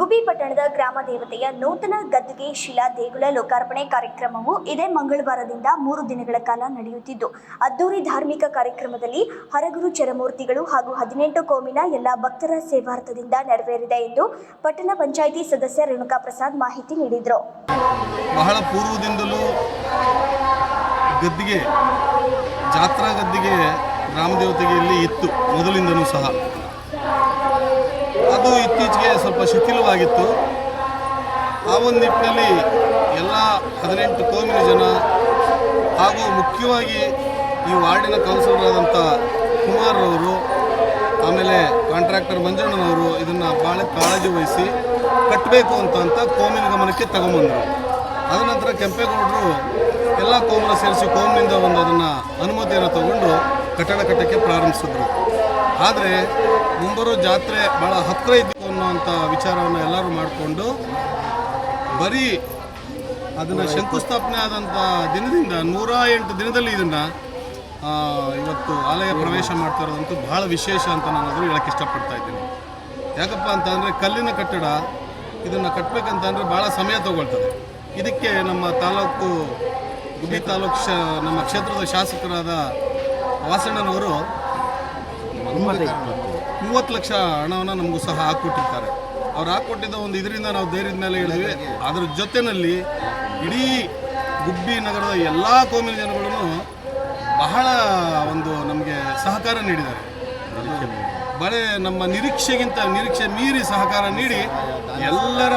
ಗುಬ್ಬಿ ಪಟ್ಟಣದ ಗ್ರಾಮ ದೇವತೆಯ ನೂತನ ಗದ್ದುಗೆ ಶಿಲಾ ದೇಗುಲ ಲೋಕಾರ್ಪಣೆ ಕಾರ್ಯಕ್ರಮವು ಇದೇ ಮಂಗಳವಾರದಿಂದ ಮೂರು ದಿನಗಳ ಕಾಲ ನಡೆಯುತ್ತಿದ್ದು, ಅದ್ದೂರಿ ಧಾರ್ಮಿಕ ಕಾರ್ಯಕ್ರಮದಲ್ಲಿ ಹರಗುರು ಚರಮೂರ್ತಿಗಳು ಹಾಗೂ ಹದಿನೆಂಟು ಕೋಮಿನ ಎಲ್ಲ ಭಕ್ತರ ಸೇವಾರ್ಥದಿಂದ ನೆರವೇರಿದೆ ಎಂದು ಪಟ್ಟಣ ಪಂಚಾಯಿತಿ ಸದಸ್ಯ ರೇಣುಕಾ ಪ್ರಸಾದ್ ಮಾಹಿತಿ ನೀಡಿದರು. ಬಹಳ ಪೂರ್ವದಿಂದಲೂ ಗದ್ದಿಗೆ, ಜಾತ್ರಾ ಗದ್ದಿಗೆ ಗ್ರಾಮದೇವತೆಗೆ ಇಲ್ಲಿ ಇತ್ತು, ಮೊದಲಿಂದನೂ ಸಹ. ಅದು ಇತ್ತೀಚೆಗೆ ಸ್ವಲ್ಪ ಶಿಥಿಲವಾಗಿತ್ತು. ಆ ಒಂದು ನಿಟ್ಟಿನಲ್ಲಿ ಎಲ್ಲ ಹದಿನೆಂಟು ಕೋಮಿನ ಜನ ಹಾಗೂ ಮುಖ್ಯವಾಗಿ ಈ ವಾರ್ಡಿನ ಕೌನ್ಸಿಲರ್ ಕುಮಾರ್ ಅವರು ಆಮೇಲೆ ಕಾಂಟ್ರಾಕ್ಟರ್ ಮಂಜಣ್ಣನವರು ಇದನ್ನು ಭಾಳ ಕಾಳಜಿ ವಹಿಸಿ ಕಟ್ಟಬೇಕು ಅಂತ ಅಂತ ಕೋಮಿನ ಗಮನಕ್ಕೆ ತಗೊಂಬಂದರು. ಅದ ನಂತರ ಕೆಂಪೇಗೌಡರು ಎಲ್ಲ ಕೋಮನ ಸೇರಿಸಿ ಕೋಮಿನಿಂದ ಒಂದು ಅದನ್ನು ಅನುಮತಿಯನ್ನು ತಗೊಂಡು ಕಟ್ಟಡ ಕಟ್ಟಕ್ಕೆ ಪ್ರಾರಂಭಿಸಿದ್ರು. ಆದರೆ ಮುಂಬರೋ ಜಾತ್ರೆ ಭಾಳ ಹತ್ತಿರ ಇದ್ದು ಅನ್ನುವಂಥ ವಿಚಾರವನ್ನು ಎಲ್ಲರೂ ಮಾಡಿಕೊಂಡು ಬರೀ ಅದನ್ನು ಶಂಕುಸ್ಥಾಪನೆ ಆದಂಥ ದಿನದಿಂದ ನೂರ ಎಂಟು ದಿನದಲ್ಲಿ ಇದನ್ನು ಇವತ್ತು ಆಲಯ ಪ್ರವೇಶ ಮಾಡ್ತಾ ಇರೋದಂತೂ ಭಾಳ ವಿಶೇಷ ಅಂತ ನಾನು ಅದನ್ನು ಹೇಳಕ್ಕೆ ಇಷ್ಟಪಡ್ತಾ ಇದ್ದೀನಿ. ಯಾಕಪ್ಪ ಅಂತಂದರೆ ಕಲ್ಲಿನ ಕಟ್ಟಡ, ಇದನ್ನು ಕಟ್ಟಬೇಕಂತಂದರೆ ಭಾಳ ಸಮಯ ತಗೊಳ್ತದೆ. ಇದಕ್ಕೆ ನಮ್ಮ ತಾಲೂಕು ಗುಬ್ಬಿ ತಾಲೂಕು ಶ, ನಮ್ಮ ಕ್ಷೇತ್ರದ ಶಾಸಕರಾದ ವಾಸಣ್ಣನವರು ಮೂವತ್ತು ಲಕ್ಷ ಹಣವನ್ನು ನಮಗೂ ಸಹ ಹಾಕ್ಕೊಟ್ಟಿರ್ತಾರೆ ಅವ್ರು ಹಾಕ್ಕೊಟ್ಟಿದ್ದ ಒಂದು ಇದರಿಂದ ನಾವು ಧೈರ್ಯದ ಮೇಲೆ ಹೇಳಿದ್ವಿ. ಅದರ ಜೊತೆಯಲ್ಲಿ ಇಡೀ ಗುಬ್ಬಿ ನಗರದ ಎಲ್ಲ ಕೋಮಿನ ಜನಗಳನ್ನು ಬಹಳ ಒಂದು ನಮಗೆ ಸಹಕಾರ ನೀಡಿದ್ದಾರೆ. ಬಳೆ ನಮ್ಮ ನಿರೀಕ್ಷೆಗಿಂತ ನಿರೀಕ್ಷೆ ಮೀರಿ ಸಹಕಾರ ನೀಡಿ ಎಲ್ಲರ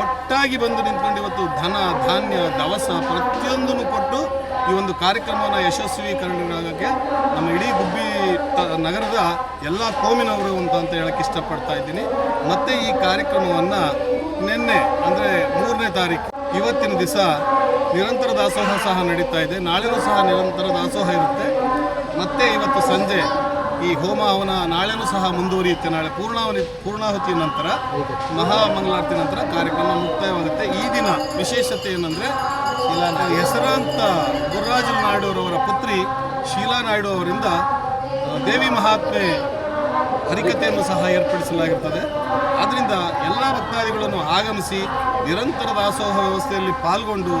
ಒಟ್ಟಾಗಿ ಬಂದು ನಿಂತ್ಕೊಂಡು ಇವತ್ತು ಧನ ಧಾನ್ಯ ದವಸ ಪ್ರತಿಯೊಂದನ್ನು ಕೊಟ್ಟು ಈ ಒಂದು ಕಾರ್ಯಕ್ರಮವನ್ನು ಯಶಸ್ವೀಕರಣಕ್ಕೆ ನಮ್ಮ ಇಡೀ ಗುಬ್ಬಿ ನಗರದ ಎಲ್ಲ ಕೋಮಿನವರು ಅಂತ ಅಂತ ಹೇಳಕ್ಕೆ ಇಷ್ಟಪಡ್ತಾ ಇದ್ದೀನಿ. ಮತ್ತು ಈ ಕಾರ್ಯಕ್ರಮವನ್ನು ನಿನ್ನೆ, ಅಂದರೆ ಮೂರನೇ ತಾರೀಕು, ಇವತ್ತಿನ ದಿವಸ ನಿರಂತರ ದಾಸೋಹ ಸಹ ನಡೀತಾ ಇದೆ. ನಾಳೆನೂ ಸಹ ನಿರಂತರ ದಾಸೋಹ ಇರುತ್ತೆ. ಮತ್ತೆ ಇವತ್ತು ಸಂಜೆ ಈ ಹೋಮ ಹವನ ನಾಳೆನೂ ಸಹ ಮುಂದುವರಿಯುತ್ತೆ. ನಾಳೆ ಪೂರ್ಣಾವನಿ, ಪೂರ್ಣಾಹುತಿ ನಂತರ ಮಹಾಮಂಗಳಾರತಿ ನಂತರ ಕಾರ್ಯಕ್ರಮ ಮುಕ್ತಾಯವಾಗುತ್ತೆ. ಈ ದಿನ ವಿಶೇಷತೆ ಏನಂದರೆ ಹೆಸರಾಂತ ಗುರುರಾಜ ನಾಯ್ಡುರವರ ಪುತ್ರಿ ಶೀಲಾ ನಾಯ್ಡು ಅವರಿಂದ ದೇವಿ ಮಹಾತ್ಮೆ ಹರಿಕತೆಯನ್ನು ಸಹ ಏರ್ಪಡಿಸಲಾಗಿರ್ತದೆ. ಆದ್ದರಿಂದ ಎಲ್ಲ ಭಕ್ತಾದಿಗಳನ್ನು ಆಗಮಿಸಿ ನಿರಂತರ ದಾಸೋಹ ವ್ಯವಸ್ಥೆಯಲ್ಲಿ ಪಾಲ್ಗೊಂಡು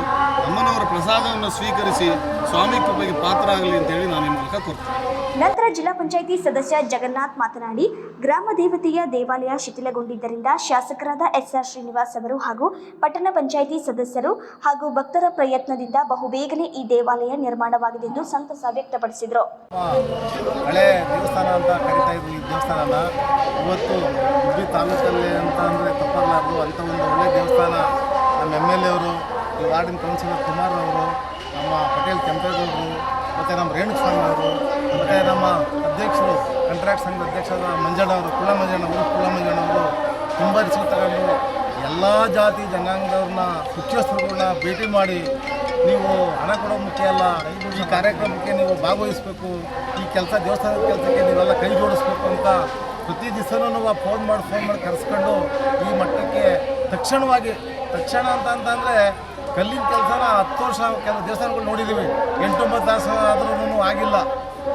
ಅಮ್ಮನವರ ಪ್ರಸಾದವನ್ನು ಸ್ವೀಕರಿಸಿ ಸ್ವಾಮಿ ಕೃಪೆಗೆ ಪಾತ್ರ ಆಗಲಿ ಅಂತೇಳಿ ನಾನು ಈ ಮೂಲಕ ಕೊಡ್ತೇನೆ ನಂತರ ಜಿಲ್ಲಾ ಪಂಚಾಯಿತಿ ಸದಸ್ಯ ಜಗನ್ನಾಥ್ ಮಾತನಾಡಿ ಗ್ರಾಮ ದೇವತೆಯ ದೇವಾಲಯ ಶಿಥಿಲಗೊಂಡಿದ್ದರಿಂದ ಶಾಸಕರಾದ ಎಸ್ಆರ್ ಶ್ರೀನಿವಾಸ್ ಅವರು ಹಾಗೂ ಪಟ್ಟಣ ಪಂಚಾಯಿತಿ ಸದಸ್ಯರು ಹಾಗೂ ಭಕ್ತರ ಪ್ರಯತ್ನದಿಂದ ಬಹುಬೇಗನೆ ಈ ದೇವಾಲಯ ನಿರ್ಮಾಣವಾಗಿದೆ ಎಂದು ಸಂತಸ ವ್ಯಕ್ತಪಡಿಸಿದರು. ಹಳೆ ದೇವಸ್ಥಾನ ಅಂತ ಈ ದೇವಸ್ಥಾನನ. ಇವತ್ತು ತಾಲೂಕಲ್ಲಿ ಒಂದು ದೇವಸ್ಥಾನ. ನಮ್ಮ ಎಂ ಎಲ್ ಅವರು, ಈ ವಾರ್ಡಿನ ಕೌನ್ಸಿಲರ್ ಕುಮಾರ್ ಅವರು ನಮ್ಮ ಪಟೇಲ್ ಕೆಂಪೇಗೌಡರು ಮತ್ತು ನಮ್ಮ ರೇಣುಸ್ವಾಮಿ ಅವರು, ಮತ್ತು ನಮ್ಮ ಅಧ್ಯಕ್ಷರು ಕಂಟ್ರಾಕ್ಟ್ ಸಂಘದ ಅಧ್ಯಕ್ಷರಾದ ಮಂಜಣ್ಣ ಅವರು ಕುಳ್ಳ ಮಂಜಣ್ಣ ಅವರು ಕುಳ್ಳ ಮಂಜಣ್ಣ ಅವರು ತುಂಬ ಎಲ್ಲ ಜಾತಿ ಜನಾಂಗದವ್ರನ್ನ ಮುಖ್ಯಸ್ಥರುಗಳನ್ನ ಭೇಟಿ ಮಾಡಿ ನೀವು ಹಣ ಕೊಡೋ ಮುಖ್ಯ ಅಲ್ಲ ಈ ಕಾರ್ಯಕ್ರಮಕ್ಕೆ ನೀವು ಭಾಗವಹಿಸಬೇಕು, ಈ ಕೆಲಸ ದೇವಸ್ಥಾನದ ಕೆಲಸಕ್ಕೆ ನೀವೆಲ್ಲ ಕೈ ಜೋಡಿಸ್ಬೇಕು ಅಂತ ಪ್ರತಿ ದಿವಸನೂ ನಾವು ಫೋನ್ ಮಾಡಿ ಫೋನ್ ಮಾಡಿ ಕರೆಸ್ಕೊಂಡು ಈ ಮಟ್ಟಕ್ಕೆ ತಕ್ಷಣವಾಗಿ, ತಕ್ಷಣ ಅಂತ ಅಂತಂದರೆ ಕಲ್ಲಿನ ಕೆಲಸನ ಹತ್ತು ವರ್ಷ ಕೆಲವು ದೇವಸ್ಥಾನಗಳು ನೋಡಿದ್ದೀವಿ. ಎಂಟೊಂಬತ್ತು ತಾಸು ಆದ್ರೂ ಆಗಿಲ್ಲ.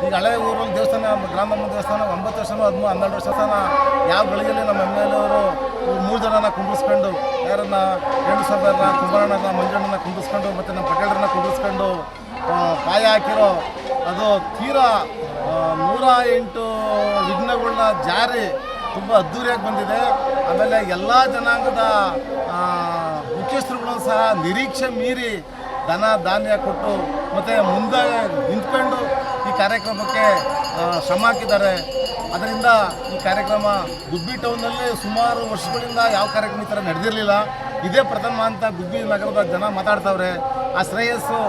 ಈಗ ಹಳೆ ಊರಲ್ಲಿ ದೇವಸ್ಥಾನ ಗ್ರಾಮಮ್ಮ ದೇವಸ್ಥಾನ ಒಂಬತ್ತು ವರ್ಷನೂ ಹದಿಮೂರು ಹನ್ನೆರಡು ವರ್ಷ ಯಾವ ಗಳಿಗೆಯಲ್ಲಿ ನಮ್ಮ ಎಂ ಎಲ್ ಅವರು ಮೂರು ಜನನ ಕುಂಬಿಸ್ಕೊಂಡು ಯಾರನ್ನ ಎರಡು ಸಾವಿರ ಕುಂಬಾರಣ್ಣನ, ಮಂಜಣ್ಣನ ಕುಂಬಿಸ್ಕೊಂಡು ಮತ್ತು ನಮ್ಮ ಪಟೇಲರನ್ನ ಕುಂಬಿಸ್ಕೊಂಡು ಕಾಯ ಹಾಕಿರೋ ಅದು ತೀರಾ ನೂರ ಎಂಟು ವಿಘ್ನಗಳನ್ನ ಜಾರಿ ತುಂಬ ಅದ್ಧೂರಿಯಾಗಿ ಬಂದಿದೆ. ಆಮೇಲೆ ಎಲ್ಲ ಜನಾಂಗದ ಸಹ ನಿರೀಕ್ಷೆ ಮೀರಿ ಧನ ಧಾನ್ಯ ಕೊಟ್ಟು ಮತ್ತು ಮುಂದೆ ನಿಂತ್ಕೊಂಡು ಈ ಕಾರ್ಯಕ್ರಮಕ್ಕೆ ಶ್ರಮ ಹಾಕಿದ್ದಾರೆ. ಅದರಿಂದ ಈ ಕಾರ್ಯಕ್ರಮ ಗುಬ್ಬಿ ಟೌನ್ನಲ್ಲಿ ಸುಮಾರು ವರ್ಷಗಳಿಂದ ಯಾವ ಕಾರ್ಯಕ್ರಮ ಈ ಥರ ನಡೆದಿರಲಿಲ್ಲ. ಇದೇ ಪ್ರಥಮ ಅಂತ ಗುಬ್ಬಿ ನಗರದ ಜನ ಮಾತಾಡ್ತಾವ್ರೆ. ಆ ಶ್ರೇಯಸ್ಸು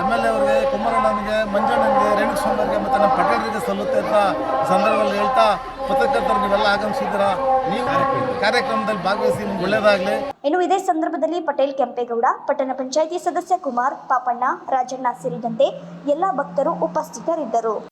ಎಂ ಎಲ್ ಎ ಅವರಿಗೆ ಕುಮಾರಣ್ಣನಿಗೆ ಮಂಜಣ್ಣನಿಗೆ ರೇಣುಕಸ್ವಾಮಿಗೆ ಮತ್ತು ನಮ್ಮ ಪಟೇಲರಿಗೆ ಸಲ್ಲುತ್ತೆ ಅಂತ ಸಂದರ್ಭದಲ್ಲಿ ಹೇಳ್ತಾ ಪತ್ರಕರ್ತರು ನೀವೆಲ್ಲ ಆಗಮಿಸಿದ್ದೀರಾ? ನೀವು ಕಾರ್ಯಕ್ರಮದಲ್ಲಿ. ಭಾಗವಹಿಸಿ ನಿಮ್ಗೆ ಒಳ್ಳೆಯದಾಗಲಿ ಇನ್ನು ಇದೇ ಸಂದರ್ಭದಲ್ಲಿ ಪಟೇಲ್ ಕೆಂಪೇಗೌಡ ಪಟ್ಟಣ ಪಂಚಾಯಿತಿ ಸದಸ್ಯ ಕುಮಾರ್ ಪಾಪಣ್ಣ ರಾಜಣ್ಣ ಸೇರಿದಂತೆ ಎಲ್ಲ ಭಕ್ತರು ಉಪಸ್ಥಿತರಿದ್ದರು.